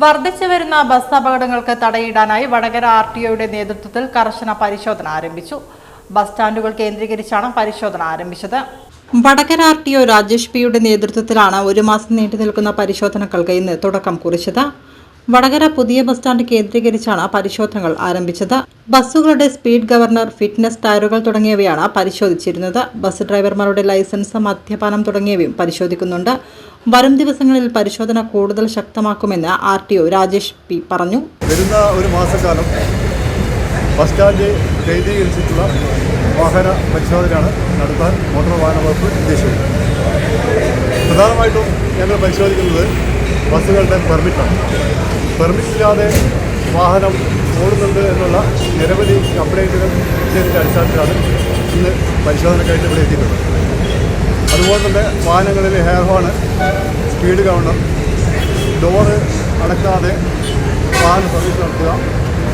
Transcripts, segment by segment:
വർദ്ധിച്ചു വരുന്ന ബസ് അപകടങ്ങൾക്ക് തടയിടാനായി വടകര ആർ ടി ഒയുടെ നേതൃത്വത്തിൽ കർശന പരിശോധന ആരംഭിച്ചു. ബസ് സ്റ്റാൻഡുകൾ കേന്ദ്രീകരിച്ചാണ് പരിശോധന ആരംഭിച്ചത്. Vadakara R T O Rajesh പിയുടെ നേതൃത്വത്തിലാണ് ഒരു മാസം നീണ്ടു നിൽക്കുന്ന പരിശോധനകൾക്ക് ഇന്ന് തുടക്കം കുറിച്ചത്. വടകര പുതിയ ബസ് സ്റ്റാൻഡ് കേന്ദ്രീകരിച്ചാണ് പരിശോധനകൾ ആരംഭിച്ചത്. ബസ്സുകളുടെ സ്പീഡ് ഗവർണർ ഫിറ്റ്നസ് ടയറുകൾ തുടങ്ങിയവയാണ് പരിശോധിച്ചിരുന്നത്. ബസ് ഡ്രൈവർമാരുടെ ലൈസൻസ് മദ്യപാനം തുടങ്ങിയവയും പരിശോധിക്കുന്നുണ്ട്. വരും ദിവസങ്ങളിൽ പരിശോധന കൂടുതൽ ശക്തമാക്കുമെന്ന് R T O Rajesh P പറഞ്ഞു. വരുന്ന ഒരു മാസക്കാലം ബസ് സ്റ്റാൻഡ് കേന്ദ്രീകരിച്ചിട്ടുള്ള വാഹന പരിശോധനയാണ് നടത്താൻ മോട്ടോർ വാഹന വകുപ്പ് ഉദ്ദേശിക്കുന്നത് പ്രധാനമായിട്ടും ഞങ്ങൾ പരിശോധിക്കുന്നത് ബസ്സുകളുടെ പെർമിറ്റാണ്. പെർമിറ്റ് ഇല്ലാതെ വാഹനം ഓടുന്നുണ്ട് എന്നുള്ള നിരവധി കംപ്ലൈന്റുകൾ കിട്ടിയതിന്റെ അടിസ്ഥാനത്തിലാണ് ഇന്ന് പരിശോധനക്കായിട്ട് ഇവിടെ എത്തിയിട്ടുള്ളത്. അതുപോലെ തന്നെ വാഹനങ്ങളിൽ air horn speed counter door അടക്കാതെ വാഹന സർവീസ് നടത്തുക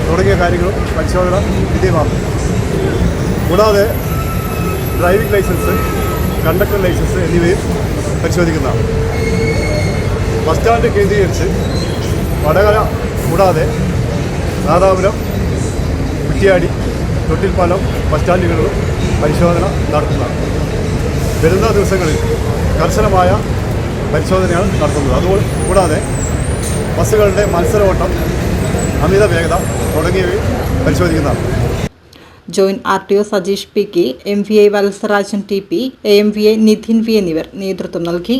തുടങ്ങിയ കാര്യങ്ങളും പരിശോധന വിധേയമാണ് കൂടാതെ ഡ്രൈവിംഗ് ലൈസൻസ് കണ്ടക്ടർ ലൈസൻസ് എന്നിവയും പരിശോധിക്കുന്നതാണ്. ബസ് സ്റ്റാൻഡ് കേന്ദ്രീകരിച്ച് വടകര കൂടാതെ നാദാപുരം കുറ്റിയാടി തൊട്ടിൽപ്പാലം ബസ് സ്റ്റാൻഡുകളിലും പരിശോധന നടത്തുന്നതാണ്. വരുന്ന ദിവസങ്ങളിൽ കർശനമായ പരിശോധനയാണ് നടത്തുന്നത്. അതുപോലെ കൂടാതെ ബസ്സുകളുടെ മത്സര ഓട്ടം അമിത വേഗത തുടങ്ങിയവയും പരിശോധിക്കുന്നതാണ്. Joint R T O Sajeesh P K M V I Valsarajan T P M V I Nidhin V എന്നിവർ നേതൃത്വം നൽകി.